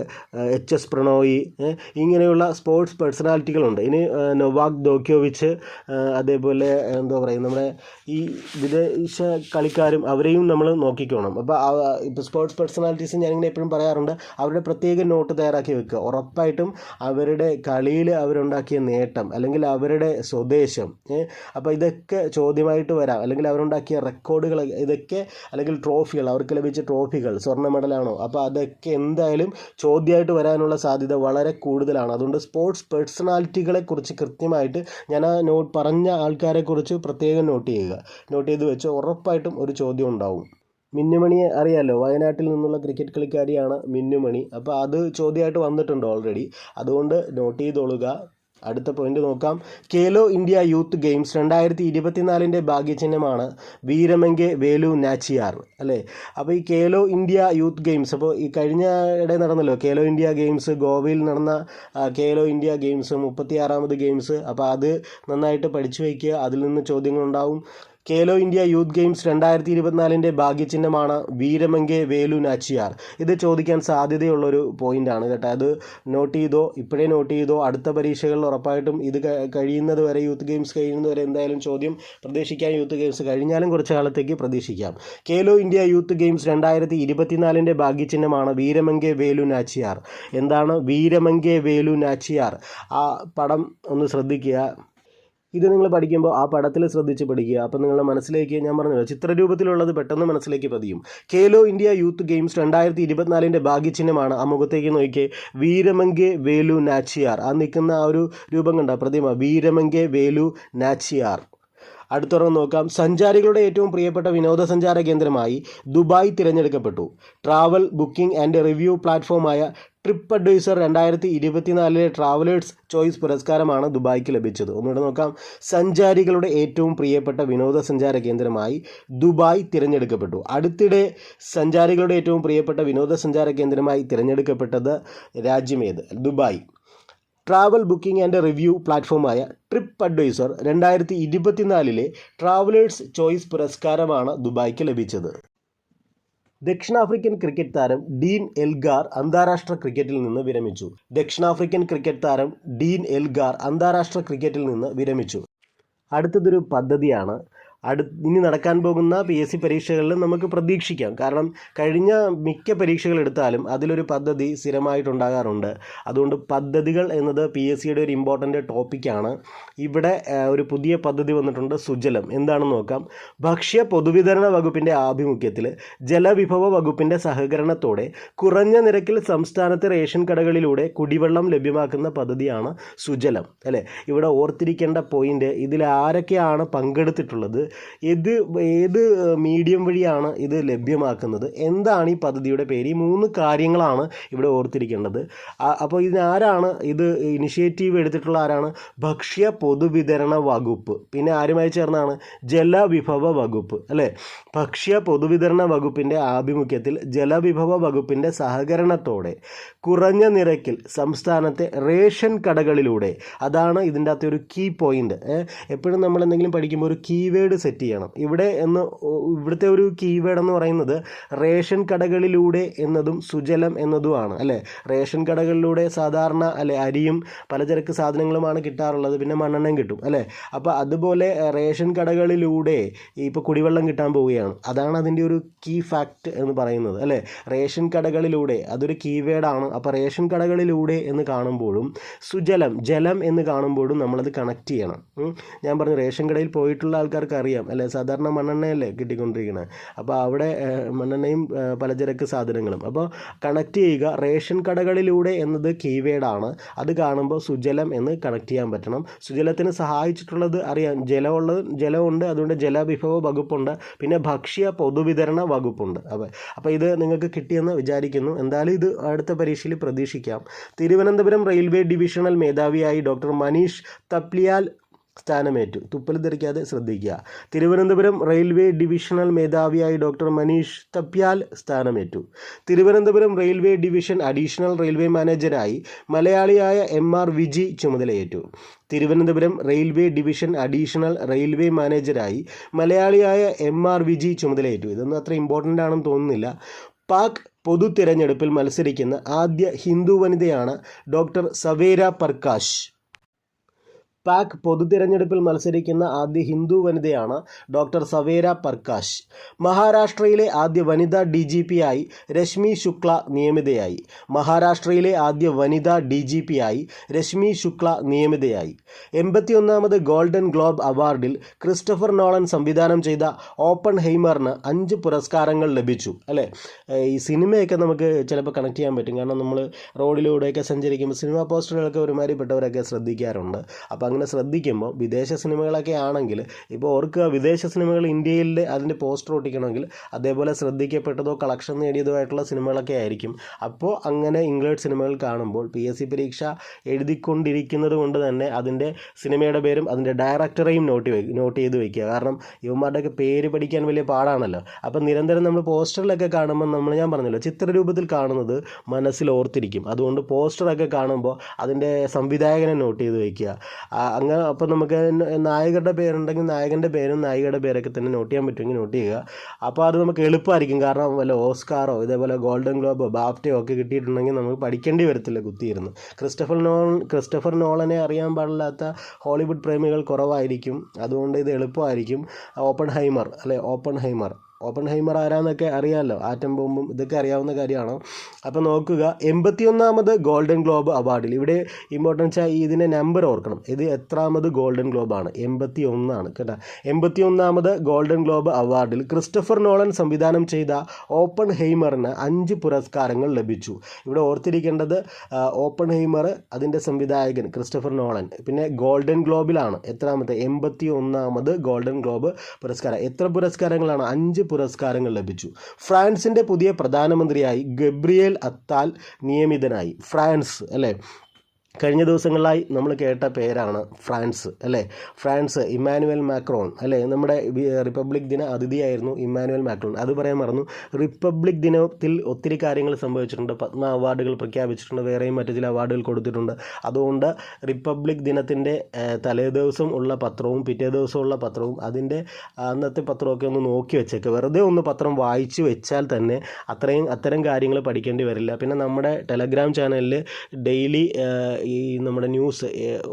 എച്ച് എസ് പ്രണോയി ഇങ്ങനെയുള്ള സ്പോർട്സ് പേഴ്സണാലിറ്റികളുണ്ട് ഇനി നൊവാക് ദോക്യോവിച്ച് അതേപോലെ എന്താ പറയുക നമ്മുടെ ഈ വിദേശ കളിക്കാരും അവരെയും നമ്മൾ നോക്കിക്കോണം. അപ്പോൾ ഇപ്പോൾ സ്പോർട്സ് പേഴ്സണാലിറ്റീസ് ഞാനിങ്ങനെ എപ്പോഴും പറയാറുണ്ട് അവരുടെ പ്രത്യേക നോട്ട് തയ്യാറാക്കി വെക്കുക. ഉറപ്പായിട്ടും അവരുടെ കളിയിൽ അവരുണ്ടാക്കിയ നേട്ടം അല്ലെങ്കിൽ അവരുടെ സ്വദേശം അപ്പോൾ ഇതൊക്കെ ചോദ്യമായിട്ട് വരാം. അല്ലെങ്കിൽ അവരുണ്ടാക്കിയ റെക്കോർഡുകൾ ഇതൊക്കെ അല്ലെങ്കിൽ ട്രോഫികൾ അവർക്ക് ലഭിച്ച ട്രോഫികൾ സ്വർണ മെഡലാണോ അപ്പോൾ അതൊക്കെ എന്തായാലും ചോദ്യമായിട്ട് വരാനുള്ള സാധ്യത വളരെ കൂടുതലാണ്. അതുകൊണ്ട് സ്പോർട്സ് പേഴ്സണാലിറ്റികളെക്കുറിച്ച് കൃത്യമായിട്ട് ഞാൻ ആ നോട്ട് പറഞ്ഞ ആൾക്കാരെ കുറിച്ച് പ്രത്യേകം നോട്ട് ചെയ്യുക. നോട്ട് ചെയ്ത് വെച്ച് ഉറപ്പായിട്ടും ഒരു ചോദ്യം ഉണ്ടാവും. മിന്നുമണിയെ അറിയാലോ വയനാട്ടിൽ നിന്നുള്ള ക്രിക്കറ്റ് കളിക്കാരിയാണ് മിന്നുമണി. അപ്പോൾ അത് ചോദ്യമായിട്ട് വന്നിട്ടുണ്ട് ഓൾറെഡി അതുകൊണ്ട് നോട്ട് ചെയ്തോളുക. അടുത്ത പോയിന്റ് നോക്കാം. കേലോ ഇന്ത്യ യൂത്ത് ഗെയിംസ് രണ്ടായിരത്തി ഇരുപത്തിനാലിന്റെ ഭാഗ്യചിഹ്നമാണ് വീരമംഗെ വേലു നാച്ചിയാർ അല്ലേ? അപ്പോൾ ഈ കേലോ ഇന്ത്യ യൂത്ത് ഗെയിംസ് അപ്പോൾ ഈ കഴിഞ്ഞ ഇടെ നടന്നല്ലോ കേലോ ഇന്ത്യ ഗെയിംസ് ഗോവയിൽ നടന്ന കേലോ ഇന്ത്യ ഗെയിംസ് മുപ്പത്തിയാറാമത് ഗെയിംസ് അപ്പോൾ അത് നന്നായിട്ട് പഠിച്ചു വയ്ക്കുക അതിൽ നിന്ന് ചോദ്യങ്ങളുണ്ടാവും. കേലോ ഇന്ത്യ യൂത്ത് ഗെയിംസ് രണ്ടായിരത്തി ഇരുപത്തിനാലിന്റെ ഭാഗ്യചിഹ്നമാണ് വീരമംഗെ വേലു നാച്ചിയാർ. ഇത് ചോദിക്കാൻ സാധ്യതയുള്ളൊരു പോയിന്റാണ് കേട്ടോ. അത് നോട്ട് ചെയ്തോ? ഇപ്പോഴേ നോട്ട് ചെയ്തോ? അടുത്ത പരീക്ഷകളിൽ ഉറപ്പായിട്ടും ഇത് കഴിയുന്നത് വരെ യൂത്ത് ഗെയിംസ് കഴിയുന്നത് വരെ എന്തായാലും ചോദ്യം പ്രതീക്ഷിക്കാൻ യൂത്ത് ഗെയിംസ് കഴിഞ്ഞാലും കുറച്ച് കാലത്തേക്ക് പ്രതീക്ഷിക്കാം. കേലോ ഇന്ത്യ യൂത്ത് ഗെയിംസ് രണ്ടായിരത്തി ഇരുപത്തിനാലിന്റെ ഭാഗ്യചിഹ്നമാണ് വീരമംഗെ വേലു നാച്ചിയാർ. എന്താണ് വീരമംഗെ വേലു നാച്ചിയാർ? ആ പടം ഒന്ന് ശ്രദ്ധിക്കുക. ഇത് നിങ്ങൾ പഠിക്കുമ്പോൾ ആ പടത്തിൽ ശ്രദ്ധിച്ച് പഠിക്കുക. അപ്പോൾ നിങ്ങളുടെ മനസ്സിലേക്ക് ഞാൻ പറഞ്ഞല്ലോ ചിത്രരൂപത്തിലുള്ളത് പെട്ടെന്ന് മനസ്സിലേക്ക് പതിയും. കേലോ ഇന്ത്യ യൂത്ത് ഗെയിംസ് രണ്ടായിരത്തി ഇരുപത്തിനാലിന്റെ ഭാഗ്യചിഹ്നമാണ്. ആ മുഖത്തേക്ക് നോക്കിയേ വീരമംഗെ വേലു നാച്ചിയാർ. ആ നിൽക്കുന്ന ആ ഒരു രൂപം കണ്ട? പ്രതിമ വീരമംഗെ വേലു നാച്ചിയാർ. അടുത്തൊരെണ്ണം നോക്കാം. സഞ്ചാരികളുടെ ഏറ്റവും പ്രിയപ്പെട്ട വിനോദസഞ്ചാര കേന്ദ്രമായി ദുബായ് തിരഞ്ഞെടുക്കപ്പെട്ടു. ട്രാവൽ ബുക്കിംഗ് ആൻഡ് റിവ്യൂ പ്ലാറ്റ്ഫോമായ ട്രിപ്പ് അഡ്വൈസർ രണ്ടായിരത്തി ഇരുപത്തിനാലിലെ ട്രാവലേഴ്സ് ചോയ്സ് പുരസ്കാരമാണ് ദുബായ്ക്ക് ലഭിച്ചത്. ഒന്നുകൂടെ നോക്കാം. സഞ്ചാരികളുടെ ഏറ്റവും പ്രിയപ്പെട്ട വിനോദസഞ്ചാര കേന്ദ്രമായി ദുബായ് തിരഞ്ഞെടുക്കപ്പെട്ടു. അടുത്തിടെ സഞ്ചാരികളുടെ ഏറ്റവും പ്രിയപ്പെട്ട വിനോദസഞ്ചാര കേന്ദ്രമായി തിരഞ്ഞെടുക്കപ്പെട്ടത് രാജ്യമേത് Dubai. Travel booking and review പ്ലാറ്റ്ഫോമായ Tripadvisor രണ്ടായിരത്തി ഇരുപത്തിനാലിലെ ട്രാവലേഴ്സ് ചോയ്സ് പുരസ്കാരമാണ് ദുബായ്ക്ക് ലഭിച്ചത്. ദക്ഷിണാഫ്രിക്കൻ ക്രിക്കറ്റ് താരം ഡീൻ എൽഗാർ അന്താരാഷ്ട്ര ക്രിക്കറ്റിൽ നിന്ന് വിരമിച്ചു. ദക്ഷിണാഫ്രിക്കൻ ക്രിക്കറ്റ് താരം ഡീൻ എൽഗാർ അന്താരാഷ്ട്ര ക്രിക്കറ്റിൽ നിന്ന് വിരമിച്ചു. അടുത്തതൊരു പദ്ധതിയാണ് അടു ഇനി നടക്കാൻ പോകുന്ന പി എസ് സി പരീക്ഷകളിൽ നമുക്ക് പ്രതീക്ഷിക്കാം. കാരണം കഴിഞ്ഞ മിക്ക പരീക്ഷകൾ എടുത്താലും അതിലൊരു പദ്ധതി സ്ഥിരമായിട്ടുണ്ടാകാറുണ്ട്. അതുകൊണ്ട് പദ്ധതികൾ എന്നത് പി എസ് സിയുടെ ഒരു ഇമ്പോർട്ടന്റ് ടോപ്പിക്കാണ് ഇവിടെ ഒരു പുതിയ പദ്ധതി വന്നിട്ടുണ്ട് സുജലം. എന്താണെന്ന് നോക്കാം. ഭക്ഷ്യ പൊതുവിതരണ വകുപ്പിന്റെ ആഭിമുഖ്യത്തിൽ ജലവിഭവ വകുപ്പിന്റെ സഹകരണത്തോടെ കുറഞ്ഞ നിരക്കിൽ സംസ്ഥാനത്തെ റേഷൻ കടകളിലൂടെ കുടിവെള്ളം ലഭ്യമാക്കുന്ന പദ്ധതിയാണ് സുജലം. അല്ലേ? ഇവിടെ ഓർത്തിരിക്കേണ്ട പോയിന്റ് ഇതിൽ ആരൊക്കെയാണ് പങ്കെടുത്തിട്ടുള്ളത്? ഇത് ഏത് മീഡിയം വഴിയാണ് ഇത് ലഭ്യമാക്കുന്നത്? എന്താണ് ഈ പദ്ധതിയുടെ പേര്? ഈ മൂന്ന് കാര്യങ്ങളാണ് ഇവിടെ ഓർത്തിരിക്കേണ്ടത്. അപ്പോൾ ഇതിനാരാണ് ഇത് ഇനിഷ്യേറ്റീവ് എടുത്തിട്ടുള്ള ആരാണ്? ഭക്ഷ്യ പൊതുവിതരണ വകുപ്പ്. പിന്നെ ആരുമായി ചേർന്നാണ്? ജലവിഭവ വകുപ്പ് അല്ലേ? ഭക്ഷ്യ പൊതുവിതരണ വകുപ്പിന്റെ ആഭിമുഖ്യത്തിൽ ജലവിഭവ വകുപ്പിന്റെ സഹകരണത്തോടെ കുറഞ്ഞ നിരക്കിൽ സംസ്ഥാനത്തെ റേഷൻ കടകളിലൂടെ. അതാണ് ഇതിന്റെ അകത്തെ ഒരു കീ പോയിന്റ് എപ്പോഴും നമ്മൾ എന്തെങ്കിലും പഠിക്കുമ്പോൾ ഒരു കീവേഡ് സെറ്റ് ചെയ്യണം. ഇവിടെ എന്ന് ഇവിടുത്തെ ഒരു കീവേഡ് എന്ന് പറയുന്നത് റേഷൻ കടകളിലൂടെ എന്നതും സുജലം എന്നതുമാണ് അല്ലേ? റേഷൻ കടകളിലൂടെ സാധാരണ അല്ലെ അരിയും പലചരക്ക് സാധനങ്ങളുമാണ് കിട്ടാറുള്ളത്. പിന്നെ മണ്ണെണ്ണയും കിട്ടും അല്ലേ? അപ്പോൾ അതുപോലെ റേഷൻ കടകളിലൂടെ ഇപ്പോൾ കുടിവെള്ളം കിട്ടാൻ പോവുകയാണ്. അതാണ് അതിന്റെ ഒരു കീ ഫാക്റ്റ് എന്ന് പറയുന്നത് അല്ലേ? റേഷൻ കടകളിലൂടെ അതൊരു കീവേഡാണ് അപ്പോൾ റേഷൻ കടകളിലൂടെ എന്ന് കാണുമ്പോഴും സുജലം ജലം എന്ന് കാണുമ്പോഴും നമ്മളത് കണക്ട് ചെയ്യണം. ഞാൻ പറഞ്ഞു റേഷൻ കടയിൽ പോയിട്ടുള്ള ആൾക്കാർക്ക് അറിയാം അല്ലേ? സാധാരണ മണ്ണെണ്ണയല്ലേ കിട്ടിക്കൊണ്ടിരിക്കുന്നത് അപ്പോൾ അവിടെ മണ്ണെണ്ണയും പലചരക്ക് സാധനങ്ങളും. അപ്പോൾ കണക്ട് ചെയ്യുക റേഷൻ കടകളിലൂടെ എന്നത് കീവേഡാണ് അത് കാണുമ്പോൾ സുജലം എന്ന് കണക്ട് ചെയ്യാൻ പറ്റണം. സുജലത്തിന് സഹായിച്ചിട്ടുള്ളത് അറിയാം. ജലമുള്ള ജലമുണ്ട്. അതുകൊണ്ട് ജലവിഭവ വകുപ്പുണ്ട്. പിന്നെ ഭക്ഷ്യ പൊതുവിതരണ വകുപ്പുണ്ട്. അപ്പോൾ അപ്പോൾ ഇത് നിങ്ങൾക്ക് കിട്ടിയെന്ന് വിചാരിക്കുന്നു. എന്തായാലും ഇത് അടുത്ത പരീക്ഷയിൽ പ്രതീക്ഷിക്കാം. തിരുവനന്തപുരം റെയിൽവേ ഡിവിഷണൽ മേധാവിയായി ഡോക്ടർ മനീഷ് തപ്ലിയാൽ സ്ഥാനമേറ്റു. തുപ്പൽ ധരിക്കാതെ ശ്രദ്ധിക്കുക. തിരുവനന്തപുരം റെയിൽവേ ഡിവിഷണൽ മേധാവിയായി doctor Manish Thapliyal സ്ഥാനമേറ്റു. Thiruvananthapuram railway division additional railway മാനേജരായി മലയാളിയായ എം ആർ വിജി ചുമതലയേറ്റു. Thiruvananthapuram railway division additional railway മാനേജരായി മലയാളിയായ എം ആർ വിജി ചുമതലയേറ്റു. ഇതൊന്നും അത്ര ഇമ്പോർട്ടന്റ് ആണെന്ന് തോന്നുന്നില്ല. പാക് പൊതു തിരഞ്ഞെടുപ്പിൽ മത്സരിക്കുന്ന ആദ്യ ഹിന്ദു വനിതയാണ് ഡോക്ടർ സവേര പ്രകാശ് പാക് പൊതുതിരഞ്ഞെടുപ്പിൽ മത്സരിക്കുന്ന ആദ്യ ഹിന്ദു വനിതയാണ് ഡോക്ടർ സവേര പ്രകാശ് മഹാരാഷ്ട്രയിലെ ആദ്യ വനിതാ ഡി ജി പി ആയി രശ്മി ശുക്ല നിയമിതയായി. മഹാരാഷ്ട്രയിലെ ആദ്യ വനിതാ ഡി ജി പി ആയി രശ്മി ശുക്ല നിയമിതയായി. എൺപത്തിയൊന്നാമത് ഗോൾഡൻ ഗ്ലോബ് അവാർഡിൽ ക്രിസ്റ്റഫർ നോളൻ സംവിധാനം ചെയ്ത ഓപ്പൺ ഹെയ്മറിന് അഞ്ച് പുരസ്കാരങ്ങൾ ലഭിച്ചു. അല്ലേ? ഈ സിനിമയൊക്കെ നമുക്ക് ചിലപ്പോൾ കണക്ട് ചെയ്യാൻ പറ്റും. കാരണം നമ്മൾ റോഡിലൂടെയൊക്കെ സഞ്ചരിക്കുമ്പോൾ സിനിമാ പോസ്റ്ററുകളൊക്കെ ഒരുമാതിരിപ്പെട്ടവരൊക്കെ ശ്രദ്ധിക്കാറുണ്ട്. അപ്പോൾ അങ്ങനെ ശ്രദ്ധിക്കുമ്പോൾ വിദേശ സിനിമകളൊക്കെ ആണെങ്കിൽ ഇപ്പോൾ ഓർക്കുക വിദേശ സിനിമകൾ ഇന്ത്യയിൽ അതിന്റെ പോസ്റ്റർ ഒട്ടിക്കണമെങ്കിൽ അതേപോലെ ശ്രദ്ധിക്കപ്പെട്ടതോ കളക്ഷൻ നേടിയതോ ആയിട്ടുള്ള സിനിമകളൊക്കെ ആയിരിക്കും. അപ്പോൾ അങ്ങനെ ഇംഗ്ലീഷ് സിനിമകൾ കാണുമ്പോൾ പി എസ് സി പരീക്ഷ എഴുതിക്കൊണ്ടിരിക്കുന്നത് കൊണ്ട് തന്നെ അതിന്റെ സിനിമയുടെ പേരും അതിന്റെ ഡയറക്ടറെയും നോട്ട് നോട്ട് ചെയ്ത് വയ്ക്കുക കാരണം ഇവന്മാരുടെയൊക്കെ പേര് പഠിക്കാൻ വലിയ പാടാണല്ലോ. അപ്പം നിരന്തരം നമ്മൾ പോസ്റ്ററിലൊക്കെ കാണുമ്പോൾ നമ്മൾ ഞാൻ പറഞ്ഞല്ലോ ചിത്രരൂപത്തിൽ കാണുന്നത് മനസ്സിൽ ഓർത്തിരിക്കും. അതുകൊണ്ട് പോസ്റ്ററൊക്കെ കാണുമ്പോൾ അതിന്റെ സംവിധായകനെ നോട്ട് ചെയ്ത് വെക്കുക. ആ, അങ്ങനെ അപ്പോൾ നമുക്ക് നായകരുടെ പേരുണ്ടെങ്കിൽ നായകന്റെ പേരും നായികയുടെ പേരൊക്കെ തന്നെ നോട്ട് ചെയ്യാൻ പറ്റുമെങ്കിൽ നോട്ട് ചെയ്യുക. അപ്പോൾ അത് നമുക്ക് എളുപ്പമായിരിക്കും. കാരണം വല്ല ഓസ്കാറോ ഇതേപോലെ ഗോൾഡൻ ഗ്ലോബോ ബാഫ്റ്റയോ ഒക്കെ കിട്ടിയിട്ടുണ്ടെങ്കിൽ നമുക്ക് പഠിക്കേണ്ടി വരത്തില്ല കുത്തിയിരുന്ന്. ക്രിസ്റ്റഫർ നോൾ ക്രിസ്റ്റഫർ നോളനെ അറിയാൻ പാടില്ലാത്ത ഹോളിവുഡ് പ്രേമികൾ കുറവായിരിക്കും. അതുകൊണ്ട് ഇത് എളുപ്പമായിരിക്കും. ഓപ്പൺ ഹൈമർ അല്ലെ? ഓപ്പൺ ഹൈമർ ഓപ്പൺ ഹൈമർ ആരാന്നൊക്കെ അറിയാമല്ലോ ആറ്റം ബോംബും ഇതൊക്കെ അറിയാവുന്ന കാര്യമാണ്? അപ്പോൾ നോക്കുക എൺപത്തിയൊന്നാമത് ഗോൾഡൻ ഗ്ലോബ് അവാർഡിൽ ഇവിടെ ഇമ്പോർട്ടൻസ് ഇതിന്റെ നമ്പർ ഓർക്കണം. ഇത് എത്രാമത് ഗോൾഡൻ ഗ്ലോബാണ് എൺപത്തി ഒന്നാണ് കേട്ടോ. എൺപത്തിയൊന്നാമത് ഗോൾഡൻ ഗ്ലോബ് അവാർഡിൽ ക്രിസ്റ്റഫർ നോളൻ സംവിധാനം ചെയ്ത ഓപ്പൺ ഹെയ്മറിന് അഞ്ച് പുരസ്കാരങ്ങൾ ലഭിച്ചു. ഇവിടെ ഓർത്തിരിക്കേണ്ടത് ഓപ്പൺ ഹെയ്മർ അതിന്റെ സംവിധായകൻ ക്രിസ്റ്റഫർ നോളൻ പിന്നെ ഗോൾഡൻ ഗ്ലോബിലാണ് എത്രാമത്തെ എൺപത്തി ഒന്നാമത് ഗോൾഡൻ ഗ്ലോബ് പുരസ്കാരം. എത്ര പുരസ്കാരങ്ങളാണ്? അഞ്ച് പുരസ്കാരങ്ങൾ ലഭിച്ചു. ഫ്രാൻസിന്റെ പുതിയ പ്രധാനമന്ത്രിയായി ഗബ്രിയേൽ അത്താൽ നിയമിതനായി. ഫ്രാൻസ് അല്ലേ? കഴിഞ്ഞ ദിവസങ്ങളിലായി നമ്മൾ കേട്ട പേരാണ് ഫ്രാൻസ് അല്ലേ? ഫ്രാൻസ് ഇമ്മാനുവൽ മാക്രോൺ അല്ലേ? നമ്മുടെ റിപ്പബ്ലിക് ദിന അതിഥിയായിരുന്നു ഇമ്മാനുവൽ മാക്രോൺ. അത് പറയാൻ മറന്നു. റിപ്പബ്ലിക് ദിനത്തിൽ ഒത്തിരി കാര്യങ്ങൾ സംഭവിച്ചിട്ടുണ്ട്. പത്മ അവാർഡുകൾ പ്രഖ്യാപിച്ചിട്ടുണ്ട്. വേറെയും മറ്റു ചില അവാർഡുകൾ കൊടുത്തിട്ടുണ്ട്. അതുകൊണ്ട് റിപ്പബ്ലിക് ദിനത്തിന്റെ തലേദിവസം ഉള്ള പത്രവും പിറ്റേ ദിവസം ഉള്ള പത്രവും അതിന്റെ അന്നത്തെ പത്രമൊക്കെ ഒന്ന് നോക്കി വെച്ചേക്കുക വെറുതെ ഒന്ന് പത്രം വായിച്ചു വെച്ചാൽ തന്നെ അത്രയും അത്തരം കാര്യങ്ങൾ പഠിക്കേണ്ടി വരില്ല. പിന്നെ നമ്മുടെ ടെലഗ്രാം ചാനലിൽ ഡെയിലി ഈ നമ്മുടെ ന്യൂസ്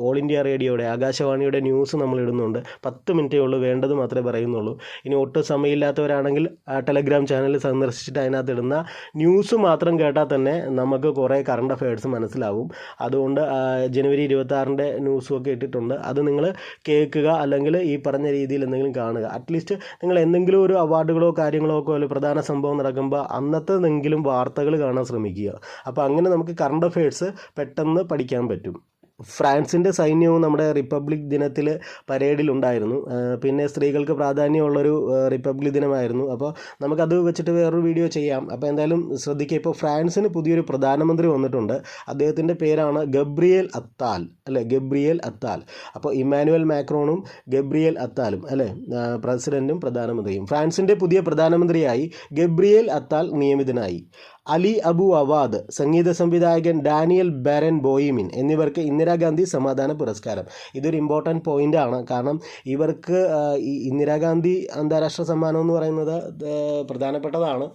ഓൾ ഇന്ത്യ റേഡിയോയുടെ ആകാശവാണിയുടെ ന്യൂസ് നമ്മൾ ഇടുന്നുണ്ട്. പത്ത് മിനിറ്റേ ഉള്ളൂ വേണ്ടത് മാത്രമേ പറയുന്നുള്ളൂ. ഇനി ഒട്ടും സമയമില്ലാത്തവരാണെങ്കിൽ ടെലഗ്രാം ചാനൽ സന്ദർശിച്ചിട്ട് അതിനകത്ത് ഇടുന്ന ന്യൂസ് മാത്രം കേട്ടാൽ തന്നെ നമുക്ക് കുറേ കറണ്ട് അഫയേഴ്സ് മനസ്സിലാവും. അതുകൊണ്ട് ജനുവരി ജനുവരി ഇരുപത്താറിന്റെ ന്യൂസും ഒക്കെ ഇട്ടിട്ടുണ്ട്. അത് നിങ്ങൾ കേൾക്കുക അല്ലെങ്കിൽ ഈ പറഞ്ഞ രീതിയിൽ എന്തെങ്കിലും കാണുക. അറ്റ്ലീസ്റ്റ് നിങ്ങൾ എന്തെങ്കിലും ഒരു അവാർഡുകളോ കാര്യങ്ങളോ ഒക്കെ ഒരു പ്രധാന സംഭവം നടക്കുമ്പോൾ അന്നത്തെ എന്തെങ്കിലും വാർത്തകൾ കാണാൻ ശ്രമിക്കുക. അപ്പോൾ അങ്ങനെ നമുക്ക് കറണ്ട് അഫയേഴ്സ് പെട്ടെന്ന് പഠിക്കാൻ പറ്റും. ഫ്രാൻസിന്റെ സൈന്യവും നമ്മുടെ റിപ്പബ്ലിക് ദിനത്തിൽ പരേഡിലുണ്ടായിരുന്നു. പിന്നെ സ്ത്രീകൾക്ക് പ്രാധാന്യമുള്ളൊരു റിപ്പബ്ലിക് ദിനമായിരുന്നു. അപ്പോൾ നമുക്കത് വെച്ചിട്ട് വേറൊരു വീഡിയോ ചെയ്യാം. അപ്പോൾ എന്തായാലും ശ്രദ്ധിക്കുക ഇപ്പോൾ ഫ്രാൻസിന് പുതിയൊരു പ്രധാനമന്ത്രി വന്നിട്ടുണ്ട്. അദ്ദേഹത്തിന്റെ പേരാണ് ഗബ്രിയേൽ അത്താൽ അല്ലേ? Gabriel Attal. അപ്പോൾ ഇമ്മാനുവൽ മാക്രോണും ഗബ്രിയേൽ അത്താലും അല്ലേ? പ്രസിഡന്റും പ്രധാനമന്ത്രിയും. ഫ്രാൻസിന്റെ പുതിയ പ്രധാനമന്ത്രിയായി ഗബ്രിയേൽ അത്താൽ നിയമിതനായി. അലി അബു അവാദ് സംഗീത സംവിധായകൻ ഡാനിയൽ ബാരൻ ബോയിമിൻ എന്നിവർക്ക് ഇന്ദിരാഗാന്ധി സമാധാന പുരസ്കാരം. ഇതൊരു ഇമ്പോർട്ടന്റ് പോയിന്റ് ആണ്. കാരണം ഇവർക്ക് ഇന്ദിരാഗാന്ധി അന്താരാഷ്ട്ര സമ്മാനം എന്ന് പറയുന്നത് പ്രധാനപ്പെട്ടതാണ്.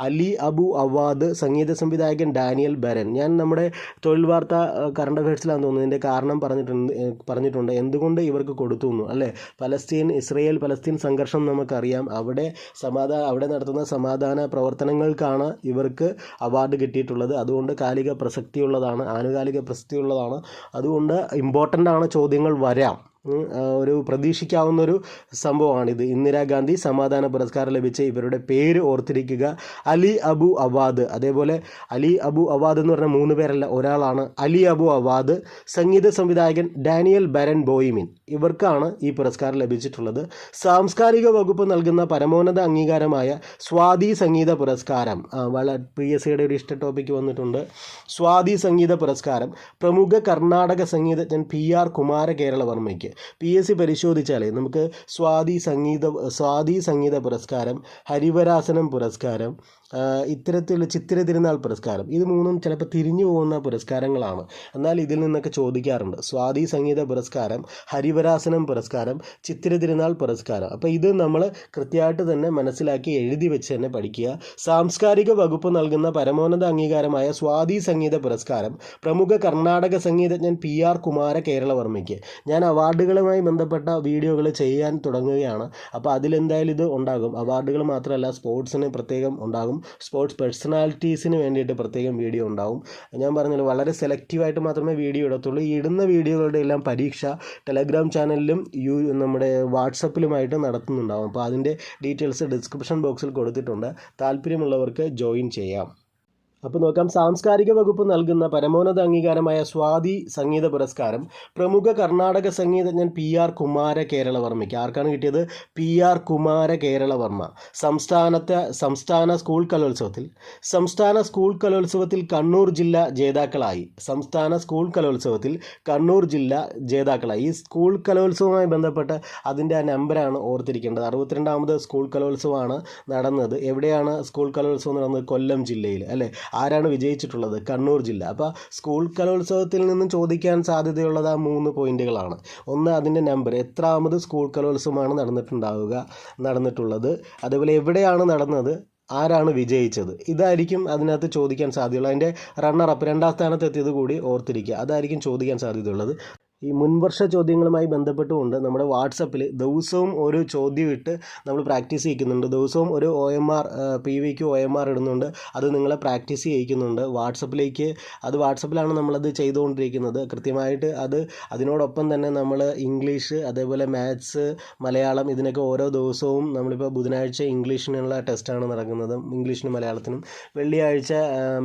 അലി അബു അവാദ് സംഗീത സംവിധായകൻ ഡാനിയൽ ബരൻ. ഞാൻ നമ്മുടെ തൊഴിൽ വാർത്ത കറണ്ട് അഫയേഴ്സിലാണെന്ന് തോന്നുന്നു ഇതിന്റെ കാരണം പറഞ്ഞിട്ടുണ്ട് പറഞ്ഞിട്ടുണ്ട്. എന്തുകൊണ്ട് ഇവർക്ക് കൊടുത്തു എന്നു അല്ലേ? പലസ്തീൻ ഇസ്രയേൽ പലസ്തീൻ സംഘർഷം നമുക്കറിയാം. അവിടെ സമാധാന അവിടെ നടത്തുന്ന സമാധാന പ്രവർത്തനങ്ങൾക്കാണ് ഇവർക്ക് അവാർഡ് കിട്ടിയിട്ടുള്ളത്. അതുകൊണ്ട് കാലിക പ്രസക്തിയുള്ളതാണ് ആനുകാലിക പ്രസക്തിയുള്ളതാണ്. അതുകൊണ്ട് ഇമ്പോർട്ടന്റ് ആണ് ചോദ്യങ്ങൾ വരാം. ഉം, പ്രതീക്ഷിക്കാവുന്ന ഒരു സംഭവമാണിത്. ഇന്ദിരാഗാന്ധി സമാധാന പുരസ്കാരം ലഭിച്ച ഇവരുടെ പേര് ഓർത്തിരിക്കുക. Ali Abu Awad. അതേപോലെ അലി അബു അവാദ് എന്ന് പറഞ്ഞ മൂന്ന് പേരല്ല ഒരാളാണ് അലി അബു അവാദ് സംഗീത സംവിധായകൻ ഡാനിയൽ ബരൻ ബോയിമിൻ. ഇവർക്കാണ് ഈ പുരസ്കാരം ലഭിച്ചിട്ടുള്ളത്. സാംസ്കാരിക വകുപ്പ് നൽകുന്ന പരമോന്നത അംഗീകാരമായ സ്വാതി സംഗീത പുരസ്കാരം. വളരെ വള പി എസ് സിയുടെ ഒരു ഇഷ്ട ടോപ്പിക്ക് വന്നിട്ടുണ്ട്. സ്വാതി സംഗീത പുരസ്കാരം. പ്രമുഖ കർണാടക സംഗീതജ്ഞൻ പി ആർ കുമാര കേരളവർമ്മയ്ക്ക്. പി എസ് സി പരിശോധിച്ചാലേ നമുക്ക് സ്വാതി സംഗീത സ്വാതി സംഗീത പുരസ്കാരം ഹരിവരാസനം പുരസ്കാരം ഇത്തരത്തിലുള്ള ചിത്തിര തിരുനാൾ പുരസ്കാരം. ഇത് മൂന്നും ചിലപ്പോൾ തിരിഞ്ഞു പോകുന്ന പുരസ്കാരങ്ങളാണ്. എന്നാൽ ഇതിൽ നിന്നൊക്കെ ചോദിക്കാറുണ്ട്. സ്വാതി സംഗീത പുരസ്കാരം ഹരിവരാസനം പുരസ്കാരം ചിത്തിര തിരുനാൾ പുരസ്കാരം. അപ്പോൾ ഇത് നമ്മൾ കൃത്യമായിട്ട് തന്നെ മനസ്സിലാക്കി എഴുതി വെച്ച് തന്നെ പഠിക്കുക. സാംസ്കാരിക വകുപ്പ് നൽകുന്ന പരമോന്നത അംഗീകാരമായ സ്വാതി സംഗീത പുരസ്കാരം പ്രമുഖ കർണാടക സംഗീതജ്ഞൻ പി ആർ കുമാര കേരളവർമ്മയ്ക്ക്. ഞാൻ അവാർഡുകളുമായി ബന്ധപ്പെട്ട വീഡിയോകൾ ചെയ്യാൻ തുടങ്ങുകയാണ്. അപ്പോൾ അതിലെന്തായാലും ഇത് ഉണ്ടാകും. അവാർഡുകൾ മാത്രമല്ല സ്പോർട്സിന് പ്രത്യേകം ഉണ്ടാകും. സ്പോർട്സ് പേഴ്സണാലിറ്റീസിന് വേണ്ടിയിട്ട് പ്രത്യേകം വീഡിയോ ഉണ്ടാവും. ഞാൻ പറഞ്ഞത് വളരെ സെലക്റ്റീവായിട്ട് മാത്രമേ വീഡിയോ ഇടത്തുള്ളൂ. ഈ ഇടുന്ന വീഡിയോകളുടെ എല്ലാം പരീക്ഷ ടെലഗ്രാം ചാനലിലും യു നമ്മുടെ വാട്സപ്പിലുമായിട്ട് നടത്തുന്നുണ്ടാവും. അപ്പോൾ അതിന്റെ ഡീറ്റെയിൽസ് ഡിസ്ക്രിപ്ഷൻ ബോക്സിൽ കൊടുത്തിട്ടുണ്ട്. താല്പര്യമുള്ളവർക്ക് ജോയിൻ ചെയ്യാം. അപ്പോൾ നോക്കാം. സാംസ്കാരിക വകുപ്പ് നൽകുന്ന പരമോന്നത അംഗീകാരമായ സ്വാതി സംഗീത പുരസ്കാരം പ്രമുഖ കർണാടക സംഗീതജ്ഞൻ പി ആർ കുമാര കേരളവർമ്മയ്ക്ക്. ആർക്കാണ് കിട്ടിയത്? P R Kumara Keralavarma. സംസ്ഥാനത്തെ സംസ്ഥാന സ്കൂൾ കലോത്സവത്തിൽ. സംസ്ഥാന സ്കൂൾ കലോത്സവത്തിൽ കണ്ണൂർ ജില്ല ജേതാക്കളായി. സംസ്ഥാന സ്കൂൾ കലോത്സവത്തിൽ കണ്ണൂർ ജില്ല ജേതാക്കളായി. ഈ സ്കൂൾ കലോത്സവവുമായി ബന്ധപ്പെട്ട് അതിന്റെ ആ നമ്പറാണ് ഓർത്തിരിക്കേണ്ടത്. അറുപത്തിരണ്ടാമത് സ്കൂൾ കലോത്സവമാണ് നടന്നത്. എവിടെയാണ് സ്കൂൾ കലോത്സവം നടന്നത്? കൊല്ലം ജില്ലയിൽ അല്ലേ? ആരാണ് വിജയിച്ചിട്ടുള്ളത്? കണ്ണൂർ ജില്ല. അപ്പോൾ സ്കൂൾ കലോത്സവത്തിൽ നിന്നും ചോദിക്കാൻ സാധ്യതയുള്ളത് ആ മൂന്ന് പോയിന്റുകളാണ്. ഒന്ന് അതിന്റെ നമ്പർ. എത്രാമത് സ്കൂൾ കലോത്സവമാണ് നടന്നിട്ടുണ്ടാവുക നടന്നിട്ടുള്ളത്? അതേപോലെ എവിടെയാണ് നടന്നത്? ആരാണ് വിജയിച്ചത്? ഇതായിരിക്കും അതിനകത്ത് ചോദിക്കാൻ സാധ്യതയുള്ളത്. അതിന്റെ റണ്ണർ അപ്പ് രണ്ടാം സ്ഥാനത്ത് എത്തിയത് കൂടി ഓർത്തിരിക്കുക. അതായിരിക്കും ചോദിക്കാൻ സാധ്യതയുള്ളത്. ഈ മുൻവർഷ ചോദ്യങ്ങളുമായി ബന്ധപ്പെട്ടുകൊണ്ട് നമ്മുടെ വാട്സപ്പിൽ ദിവസവും ഒരു ചോദ്യം ഇട്ട് നമ്മൾ പ്രാക്ടീസ് ചെയ്യിക്കുന്നുണ്ട്. ദിവസവും ഒരു ഒ എം ആർ പി വിക്ക് ഒ എം ആർ ഇടുന്നുണ്ട്. അത് നിങ്ങളെ പ്രാക്ടീസ് ചെയ്യിക്കുന്നുണ്ട്. വാട്സപ്പിലേക്ക് അത് വാട്സപ്പിലാണ് നമ്മളത് ചെയ്തുകൊണ്ടിരിക്കുന്നത്. കൃത്യമായിട്ട് അത് അതിനോടൊപ്പം തന്നെ നമ്മൾ ഇംഗ്ലീഷ് അതേപോലെ മാത്സ് മലയാളം ഇതിനൊക്കെ ഓരോ ദിവസവും നമ്മളിപ്പോൾ ബുധനാഴ്ച ഇംഗ്ലീഷിനുള്ള ടെസ്റ്റാണ് നടക്കുന്നത്. ഇംഗ്ലീഷിനും മലയാളത്തിനും. വെള്ളിയാഴ്ച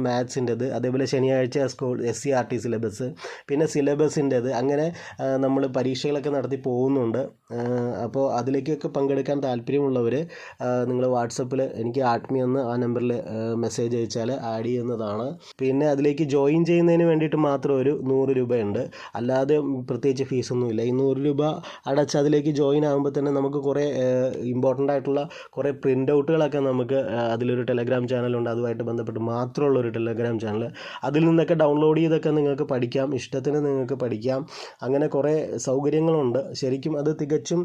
മാത്സിന്റെത് അതേപോലെ ശനിയാഴ്ച school S C R T syllabus പിന്നെ സിലബസിന്റെത് അങ്ങനെ നമ്മൾ പരീക്ഷകളൊക്കെ നടത്തി പോകുന്നുണ്ട്. അപ്പോൾ അതിലേക്കൊക്കെ പങ്കെടുക്കാൻ താല്പര്യമുള്ളവർ നിങ്ങൾ വാട്സപ്പിൽ എനിക്ക് ആത്മീ എന്ന് ആ നമ്പറിൽ മെസ്സേജ് അയച്ചാൽ ആഡ് ചെയ്യുന്നതാണ്. പിന്നെ അതിലേക്ക് ജോയിൻ ചെയ്യുന്നതിന് വേണ്ടിയിട്ട് മാത്രം ഒരു നൂറ് രൂപയുണ്ട്. അല്ലാതെ പ്രത്യേകിച്ച് ഫീസൊന്നുമില്ല ഈ നൂറ് രൂപ അടച്ച് അതിലേക്ക് ജോയിൻ ആകുമ്പോൾ തന്നെ നമുക്ക് കുറേ ഇമ്പോർട്ടന്റ് ആയിട്ടുള്ള കുറേ പ്രിന്റ് ഔട്ടുകളൊക്കെ നമുക്ക് അതിലൊരു ടെലഗ്രാം ചാനലുണ്ട്. അതുമായിട്ട് ബന്ധപ്പെട്ട് മാത്രമുള്ള ഒരു ടെലഗ്രാം ചാനൽ അതിൽ നിന്നൊക്കെ ഡൗൺലോഡ് ചെയ്തൊക്കെ നിങ്ങൾക്ക് പഠിക്കാം. ഇഷ്ടത്തിന് നിങ്ങൾക്ക് പഠിക്കാം. അങ്ങനെ കുറേ സൗകര്യങ്ങളുണ്ട്. ശരിക്കും അത് തികച്ചും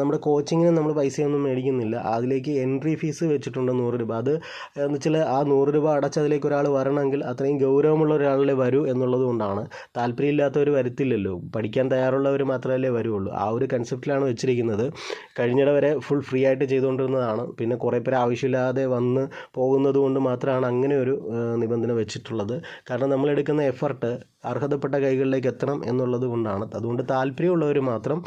നമ്മുടെ കോച്ചിങ്ങിന് നമ്മൾ പൈസയൊന്നും മേടിക്കുന്നില്ല. അതിലേക്ക് എൻട്രി ഫീസ് വെച്ചിട്ടുണ്ട് നൂറ് രൂപ. അത് എന്ന് വെച്ചാൽ ആ നൂറ് രൂപ അടച്ച് അതിലേക്ക് ഒരാൾ വരണമെങ്കിൽ അത്രയും ഗൗരവമുള്ള ഒരാളെ വരൂ എന്നുള്ളത് കൊണ്ടാണ്. താല്പര്യമില്ലാത്തവർ വരത്തില്ലല്ലോ. പഠിക്കാൻ തയ്യാറുള്ളവർ മാത്രമല്ലേ വരുള്ളൂ. ആ ഒരു കൺസെപ്റ്റിലാണ് വെച്ചിരിക്കുന്നത്. കഴിഞ്ഞിടെ വരെ ഫുൾ ഫ്രീ ആയിട്ട് ചെയ്തുകൊണ്ടിരുന്നതാണ്. പിന്നെ കുറേ പേര് ആവശ്യമില്ലാതെ വന്ന് പോകുന്നത് കൊണ്ട് മാത്രമാണ് അങ്ങനെ ഒരു നിബന്ധന വെച്ചിട്ടുള്ളത്. കാരണം നമ്മളെടുക്കുന്ന എഫർട്ട് അർഹതപ്പെട്ട കൈകളിലേക്ക് എത്തണം എന്നുള്ളത് കൊണ്ടാണ് അതുകൊണ്ട് താല്പര്യമുള്ളവർ മാത്രം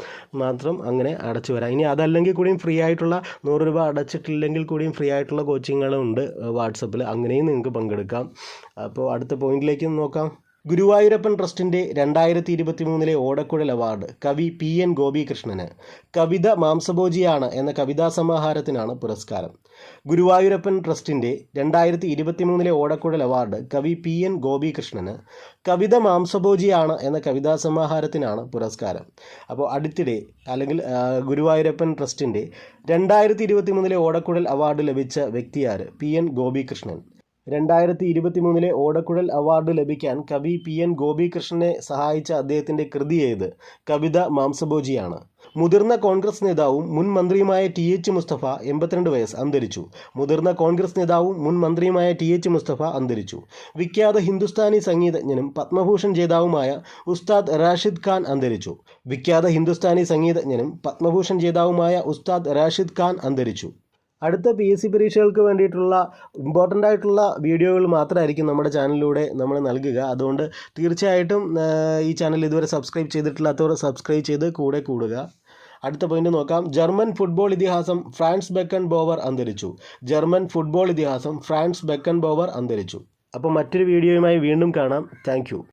മാത്രം അങ്ങനെ അടച്ചു വരാം. ഇനി അതല്ലെങ്കിൽ കൂടിയും ഫ്രീ ആയിട്ടുള്ള നൂറ് രൂപ അടച്ചിട്ടില്ലെങ്കിൽ കൂടിയും ഫ്രീ ആയിട്ടുള്ള കോച്ചിങ്ങുകളുണ്ട് വാട്സപ്പിൽ അങ്ങനെയും നിങ്ങൾക്ക് പങ്കെടുക്കാം. അപ്പോൾ അടുത്ത പോയിന്റിലേക്ക് നോക്കാം. ഗുരുവായൂരപ്പൻ ട്രസ്റ്റിന്റെ രണ്ടായിരത്തി ഇരുപത്തി മൂന്നിലെ ഓടക്കുഴൽ അവാർഡ് കവി പി എൻ ഗോപികൃഷ്ണന് കവിത മാംസഭോജിയാണ് എന്ന കവിതാ സമാഹാരത്തിനാണ് പുരസ്കാരം. ഗുരുവായൂരപ്പൻ ട്രസ്റ്റിന്റെ രണ്ടായിരത്തി ഇരുപത്തി മൂന്നിലെ ഓടക്കുഴൽ അവാർഡ് കവി പി എൻ ഗോപികൃഷ്ണന് കവിത മാംസഭോജിയാണ് എന്ന കവിതാ സമാഹാരത്തിനാണ് പുരസ്കാരം. അപ്പോൾ അടുത്തിടെ അല്ലെങ്കിൽ ഗുരുവായൂരപ്പൻ ട്രസ്റ്റിന്റെ രണ്ടായിരത്തി ഇരുപത്തി മൂന്നിലെ ഓടക്കുഴൽ അവാർഡ് ലഭിച്ച വ്യക്തിയാര് പി എൻ ഗോപികൃഷ്ണൻ. രണ്ടായിരത്തി ഇരുപത്തി മൂന്നിലെ ഓടക്കുഴൽ അവാർഡ് ലഭിക്കാൻ കവി പി എൻ ഗോപികൃഷ്ണനെ സഹായിച്ച അദ്ദേഹത്തിന്റെ കൃതി ഏത്? കവിത മാംസഭോജിയാണ്. മുതിർന്ന കോൺഗ്രസ് നേതാവും മുൻ മന്ത്രിയുമായ ടി എച്ച് മുസ്തഫ എൺപത്തിരണ്ട് വയസ്സ് അന്തരിച്ചു. മുതിർന്ന കോൺഗ്രസ് നേതാവും മുൻ മന്ത്രിയുമായ ടി എച്ച് മുസ്തഫ അന്തരിച്ചു. വിഖ്യാത ഹിന്ദുസ്ഥാനി സംഗീതജ്ഞനും പത്മഭൂഷൺ ജേതാവുമായ ഉസ്താദ് റാഷിദ് ഖാൻ അന്തരിച്ചു. വിഖ്യാത ഹിന്ദുസ്ഥാനി സംഗീതജ്ഞനും പത്മഭൂഷൺ ജേതാവുമായ ഉസ്താദ് റാഷിദ് ഖാൻ അന്തരിച്ചു. അടുത്ത പി എസ് സി പരീക്ഷകൾക്ക് വേണ്ടിയിട്ടുള്ള ഇമ്പോർട്ടന്റ് ആയിട്ടുള്ള വീഡിയോകൾ മാത്രമായിരിക്കും നമ്മുടെ ചാനലിലൂടെ നമ്മൾ നൽകുക. അതുകൊണ്ട് തീർച്ചയായിട്ടും ഈ ചാനൽ ഇതുവരെ സബ്സ്ക്രൈബ് ചെയ്തിട്ടില്ലാത്തവർ സബ്സ്ക്രൈബ് ചെയ്ത് കൂടെ കൂടുക. അടുത്ത പോയിന്റ് നോക്കാം. ജർമ്മൻ ഫുട്ബോൾ ഇതിഹാസം ഫ്രാൻസ് ബെക്കൻ ബോവർ അന്തരിച്ചു. ജർമ്മൻ ഫുട്ബോൾ ഇതിഹാസം ഫ്രാൻസ് ബെക്കൻ ബോവർ അന്തരിച്ചു. അപ്പോൾ മറ്റൊരു വീഡിയോയുമായി വീണ്ടും കാണാം. താങ്ക്